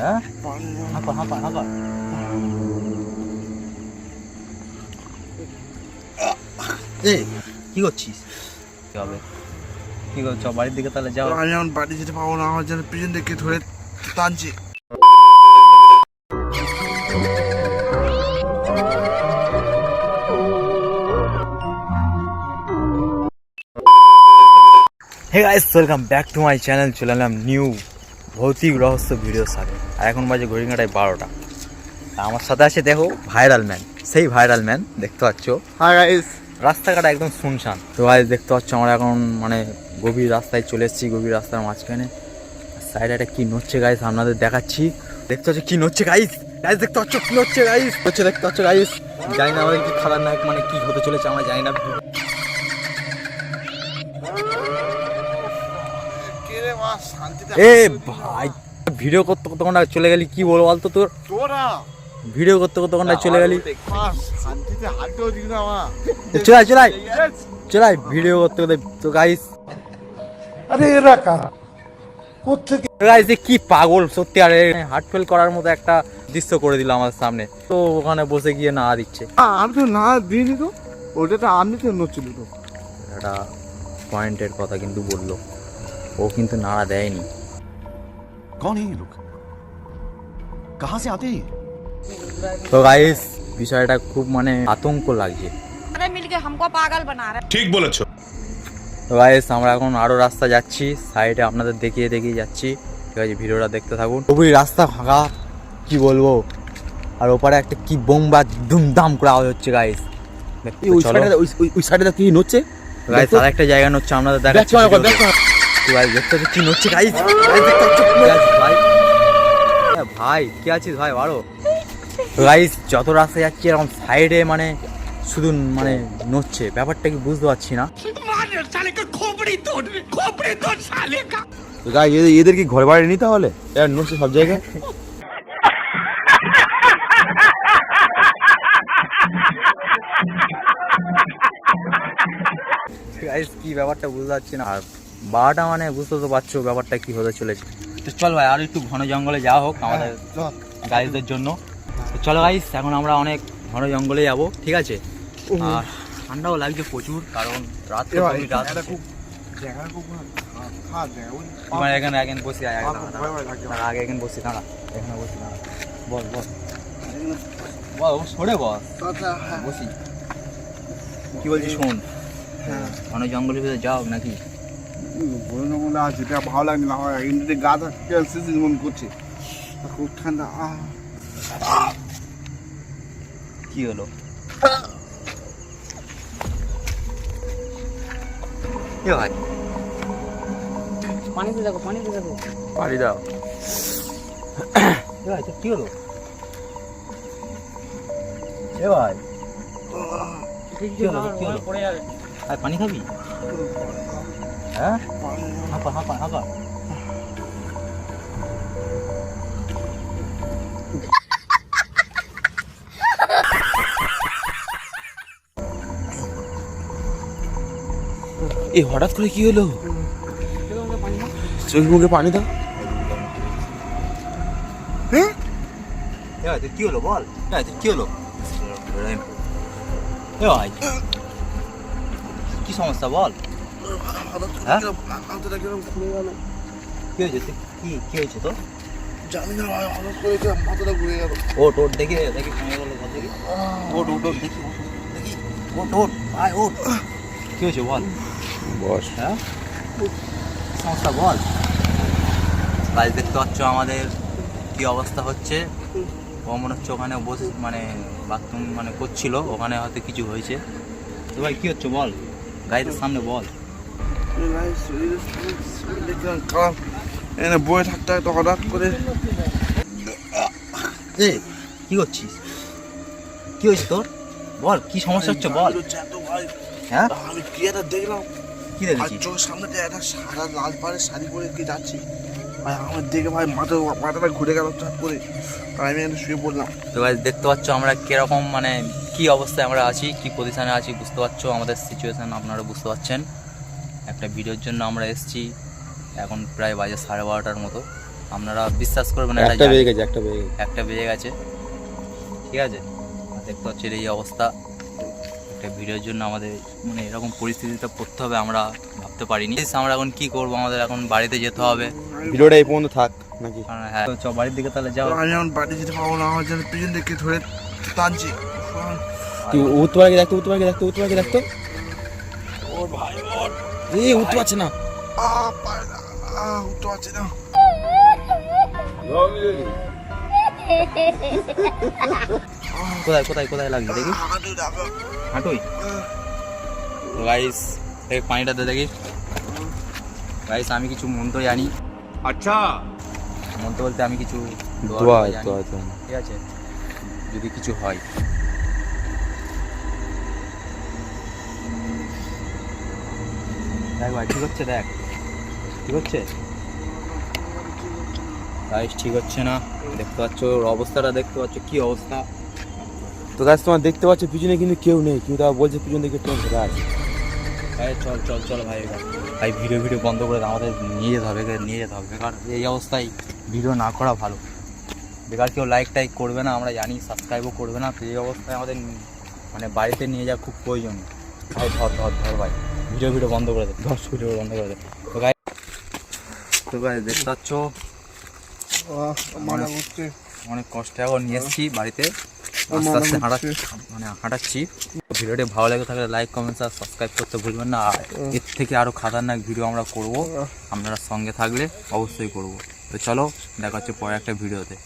হ্যাঁ হাঁপা হাঁপা হাঁপা এই কি করছিস কি হবে কি করছ বাড়ির দিকে তাহলে যাও আমি এখন বাড়ি যেতে পাবো না আমার যেন পিছন থেকে ধরে টানছে hey guys welcome back to my channel চলে এলাম নিউ ভৌতিক রহস্য ভিডিওর সাথে আর এখন বাজে ঘড়ি কাটায় বারোটা আমার সাথে আছে দেখো ভাইরাল ম্যান সেই ভাইরাল ম্যান দেখতে পাচ্ছ? রাস্তাঘাট একদম শুনশান। তো গাইস দেখতে পাচ্ছ আমরা এখন মানে গভীর রাস্তায় চলে এসেছি গভীর রাস্তার মাঝখানে। সাইডে একটা কি নড়ছে গাইস আপনাদের দেখাচ্ছি। দেখতে পাচ্ছ কি নড়ছে গাইস গাইস দেখতে পাচ্ছ কি নড়ছে গাইস হচ্ছে দেখতে পাচ্ছ গাইস জানি না আমাদের কি খাতারনাক মানে কি হতে চলেছে আমরা জানি না। এ ভাই ভিডিও করতে করতে কোনটা চলে গেলি? কি বলব বলতো তোর? ভিডিও করতে করতে কোনটা চলে গেলি? চলাই চলাই চলাই ভিডিও করতে করতে। তো গাইস আরে এরা কারা? কোথেকে গাইস যে কি পাগল? সত্যি আর হার্ট ফেল করার মতো একটা দৃশ্য করে দিল আমার সামনে। তো ওখানে বসে গিয়ে না দিচ্ছে। আমি তো না দিইনি তো ওটা তো আমি তো নচ্ছিল তো একটা পয়েন্টের কথা কিন্তু বলল। ও কিন্তু নাড়া দেয়নি। কোন হ্যাঁ লোক কাহা সে আতে তো গাইস বিষয়টা খুব মানে আতঙ্ক লাগছে। ঠিক বলেছ। তো গাইস আমরা এখন আরও রাস্তা যাচ্ছি সাইডে আপনাদের দেখিয়ে দেখিয়ে যাচ্ছি। ঠিক আছে ভিডিওটা দেখতে থাকুন। খুবই রাস্তা ফাঁকা কি বলব? আর ওপারে একটা কি বোমবা ধুমধাম করে আওয়াজ হচ্ছে গাইস ওই সাইডে ওই সাইডে কি নচ্ছে গাইস আরেকটা জায়গা নড়ছে আপনাদের দেখাচ্ছি তো দেখতে কি হচ্ছে ভাই? ভাই কি আছিস ভাই তো যত রাস্তা যাচ্ছি এরকম সাইডে মানে শুধু মানে নড়ছে। ব্যাপারটা কি বুঝতে পারছি না। গাই এদের কি ঘর বাড়ি নি তাহলে? এরা নড়ছে সব জায়গায়? গাইস কি ব্যাপারটা বুঝতে পারছি না। আর বারোটা মানে বুঝতে তো পারছ ব্যাপারটা কি হতে চলেছে। তো চল ভাই আর একটু ঘন জঙ্গলে যাওয়া হোক আমাদের গাইজদের জন্য। তো চলো গাইস এখন আমরা অনেক ঘন জঙ্গলে যাব ঠিক আছে? আর ঠান্ডাও লাগছে প্রচুর কারণ রাত তো রাত খুব জায়গা খুব খারাপ জায়গা বুঝলি? তোমার এখানে বসি আগে এখানে বসি দাঁড়া এখানে বসি দাঁড়া। বল বল বল সরে বস। কথা, হ্যাঁ। বসি। কি বলছিস শোন? ঘন জঙ্গলের ভিতরে যাও নাকি? ঘন জঙ্গলে আছে এটা ভালো লাগে না হয় এমনিতে গাছ সিজন মন করছে খুব ঠান্ডা আহ কি হলো এ ভাই পানি পানিতে দেখো পানিতে দেখো পানি দাও এ ভাই কি হলো এ ভাই কি পড়ে যাবে আর পানি খাবি? হ্যাঁ হাঁপা হাঁপা হাঁপা এই হঠাৎ করে কি হলো চোখে মুখে পানি দাও তোর কি হলো বল কি হলো কি সমস্যা বল হ্যাঁ? হাতটা কীরকম খুলে গেল কি হয়েছে? তোর? কি কি হয়েছে তোর? জানি না ভাই হঠাৎ করে কীরকম মাথাটা ঘুরে গেল ওট ওট দেখি। দেখি গেল দেখি ওট ওট ওট দেখি ওট, ওট, দেখি। ওট ওট আয় ওট কি হয়েছে বল। বস। হ্যাঁ? সমস্যা বল। দেখতে পাচ্ছ আমাদের কি অবস্থা হচ্ছে। ও মনে হচ্ছে ওখানে বসে মানে বাথরুম মানে করছিল ওখানে হয়তো কিছু হয়েছে। তো ভাই কি হচ্ছে বল। গাড়ির সামনে বল। ভাই কীরকম বয়ে থাকতে থাকতে হঠাৎ করে কি করছিস কি হয়েছে তোর বল কি সমস্যা হচ্ছে বল ভাই হ্যাঁ আমি কি একটা দেখলাম কি আর দেখেছিস চোখের সামনে একটা সাদা লাল পাড়ের শাড়ি পরে কি যাচ্ছি ভাই আমার দেখে ভাই মাথা মাথাটা ঘুরে গেল চাপ করে আর আমি এখানে শুয়ে পড়লাম তো গাইজ দেখতে পাচ্ছ আমরা কীরকম মানে কি অবস্থায় আমরা আছি কি পজিশনে আছি বুঝতে পারছ? আমাদের সিচুয়েশন আপনারা বুঝতে পারছেন। একটা ভিডিওর জন্য আমরা এসেছি। এখন প্রায় বাজে সাড়ে বারোটার মতো। আপনারা বিশ্বাস করবেন না, একটা এটা বেজে গেছে একটা বেজে গেছে। একটা বেজে গেছে। ঠিক আছে? দেখতে পাচ্ছি এই অবস্থা। একটা ভিডিওর জন্য আমাদের মানে এরকম পরিস্থিতিতে পড়তে হবে আমরা ভাবতে পারিনি। আমরা এখন কি করব? আমাদের এখন বাড়িতে যেতে হবে। ভিডিওটা এই পর্যন্ত থাক নাকি? হ্যাঁ তো চ বাড়ির দিকে তাহলে যাও। আমি এখন বাড়ি যেতে পারব না আমার যেন পিছন দিকে ধরে টানছি তুই উঠতে পারকে দেখতো দেখতো উঠতে পারকে দেখতো ওর ভাই ওর এই উঠতে পারছে না। আ পারে না আ উঠতে পারছি না কোথায় কোথায় কোথায় লাগছে দেখি। হাঁটু হাঁটুই গাইস এই পানিটাতে দেখি। গাইস আমি কিছু মন্ত্র জানি। আচ্ছা। মন্ত্র বলতে আমি কিছু দোয়া দোয়া দোয়া দোয়া ঠিক আছে? যদি কিছু হয়। দেখ ভাই ঠিক হচ্ছে দেখ। ঠিক হচ্ছে? গাইস ঠিক হচ্ছে না। দেখতে পাচ্ছ ওর অবস্থাটা দেখতে পাচ্ছ কি অবস্থা? তো গাছ তোমার দেখতে পাচ্ছ পিছনে কিন্তু কেউ নেই। কিন্তু তারা বলছে পিছন দিকে ঘোরা আছে ভাই চল চল চল ভাই ভাই ভিডিও ভিডিও বন্ধ করে আমাদের নিয়ে যেতে হবে নিয়ে যেতে হবে। বেকার এই অবস্থায় ভিডিও না করা ভালো। বেকার কেউ লাইক টাইক করবে না আমরা জানি সাবস্ক্রাইবও করবে না। এই অবস্থায় আমাদের মানে বাড়িতে নিয়ে যাওয়া খুব প্রয়োজন। ভাই ধর ধর ধর ভাই। ভিডিও ভিডিও বন্ধ করে দে। ধর ভিডিও বন্ধ করে দে। তো ভাই দেখতে পাচ্ছ? ঘুরছে অনেক কষ্ট এখন নিয়ে এসেছি বাড়িতে। আস্তে আস্তে হাঁটা হচ্ছে। মানে হাঁটাচ্ছি। ভিডিওটি ভালো লাগে থাকলে লাইক কমেন্ট আর সাবস্ক্রাইব করতে ভুলবেন না। আর এর থেকে আরও খাতারনাক ভিডিও আমরা করব। আপনারা সঙ্গে থাকলে অবশ্যই করব। তো চলো দেখা হচ্ছে পরে একটা ভিডিওতে